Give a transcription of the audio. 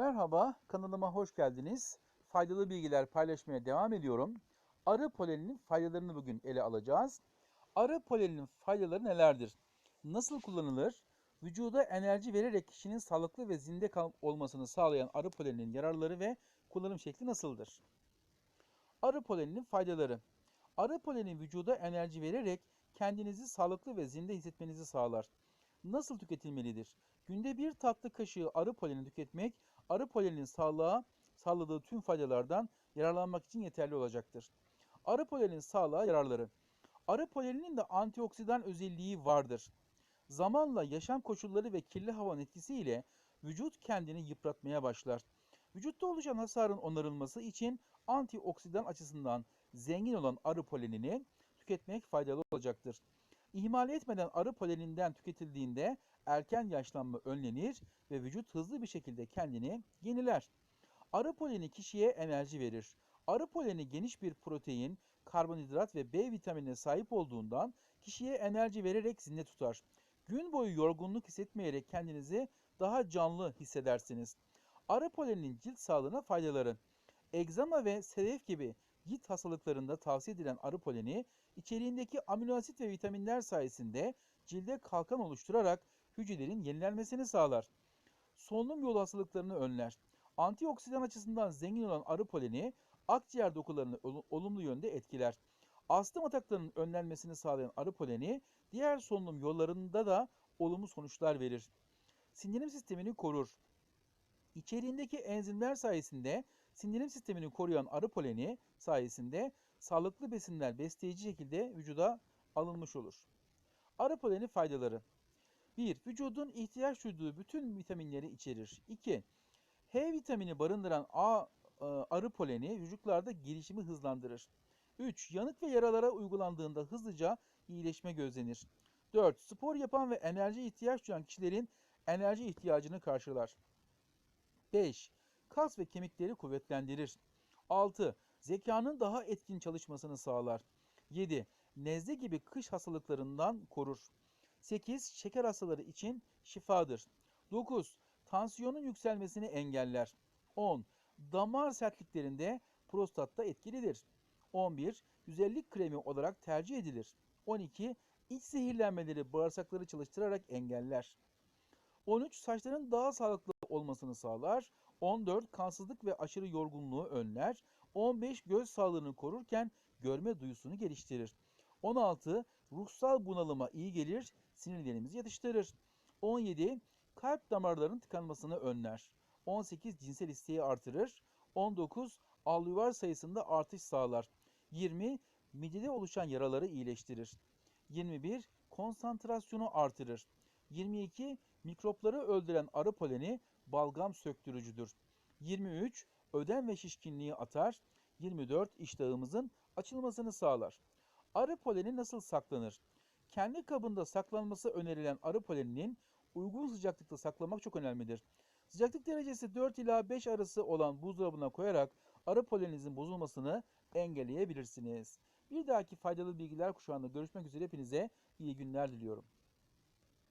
Merhaba, kanalıma hoş geldiniz. Faydalı bilgiler paylaşmaya devam ediyorum. Arı poleninin faydalarını bugün ele alacağız. Arı poleninin faydaları nelerdir? Nasıl kullanılır? Vücuda enerji vererek kişinin sağlıklı ve zinde olmasını sağlayan arı poleninin yararları ve kullanım şekli nasıldır? Arı poleninin faydaları. Arı poleni vücuda enerji vererek kendinizi sağlıklı ve zinde hissetmenizi sağlar. Nasıl tüketilmelidir? Günde bir tatlı kaşığı arı poleni tüketmek, arı poleninin sağlığa sağladığı tüm faydalardan yararlanmak için yeterli olacaktır. Arı poleninin sağlığa yararları. Arı poleninin de antioksidan özelliği vardır. Zamanla yaşam koşulları ve kirli havanın etkisiyle vücut kendini yıpratmaya başlar. Vücutta oluşan hasarın onarılması için antioksidan açısından zengin olan arı polenini tüketmek faydalı olacaktır. İhmal etmeden arı poleninden tüketildiğinde erken yaşlanma önlenir ve vücut hızlı bir şekilde kendini yeniler. Arı poleni kişiye enerji verir. Arı poleni geniş bir protein, karbonhidrat ve B vitaminine sahip olduğundan kişiye enerji vererek zinde tutar. Gün boyu yorgunluk hissetmeyerek kendinizi daha canlı hissedersiniz. Arı poleninin cilt sağlığına faydaları. Egzama ve sedef gibi cilt hastalıklarında tavsiye edilen arı poleni içeriğindeki amino asit ve vitaminler sayesinde cilde kalkan oluşturarak hücrelerin yenilenmesini sağlar. Solunum yolu hastalıklarını önler. Antioksidan açısından zengin olan arı poleni akciğer dokularını olu- olumlu yönde etkiler. Astım ataklarının önlenmesini sağlayan arı poleni diğer solunum yollarında da olumlu sonuçlar verir. Sindirim sistemini korur. İçeriğindeki enzimler sayesinde sindirim sistemini koruyan arı poleni sayesinde sağlıklı besinler besleyici şekilde vücuda alınmış olur. Arı poleni faydaları 1. Vücudun ihtiyaç duyduğu bütün vitaminleri içerir. 2. H vitamini barındıran A, e, arı poleni vücutlarda gelişimi hızlandırır. 3. Yanık ve yaralara uygulandığında hızlıca iyileşme gözlenir. 4. Spor yapan ve enerji ihtiyaç duyan kişilerin enerji ihtiyacını karşılar. 5. Kas ve kemikleri kuvvetlendirir. 6. Zekanın daha etkin çalışmasını sağlar. 7. Nezle gibi kış hastalıklarından korur. 8. Şeker hastaları için şifadır. 9. Tansiyonun yükselmesini engeller. 10. Damar sertliklerinde prostatta etkilidir. 11. Güzellik kremi olarak tercih edilir. 12. İç zehirlenmeleri bağırsakları çalıştırarak engeller. 13. Saçların daha sağlıklı olmasını sağlar. 14. Kansızlık ve aşırı yorgunluğu önler. 15. Göz sağlığını korurken görme duyusunu geliştirir. 16. Ruhsal bunalıma iyi gelir, sinirlerimizi yatıştırır. 17. Kalp damarlarının tıkanmasını önler. 18. Cinsel isteği artırır. 19. Alüvar sayısında artış sağlar. 20. Midede oluşan yaraları iyileştirir. 21. Konsantrasyonu artırır. 22. Mikropları öldüren arı poleni balgam söktürücüdür. 23. Ödem ve şişkinliği atar. 24. iştahımızın açılmasını sağlar. Arı poleni nasıl saklanır? Kendi kabında saklanması önerilen arı poleninin uygun sıcaklıkta saklamak çok önemlidir. Sıcaklık derecesi 4 ila 5 arası olan buzdolabına koyarak arı poleninizin bozulmasını engelleyebilirsiniz. Bir dahaki faydalı bilgiler kuşağında görüşmek üzere hepinize iyi günler diliyorum.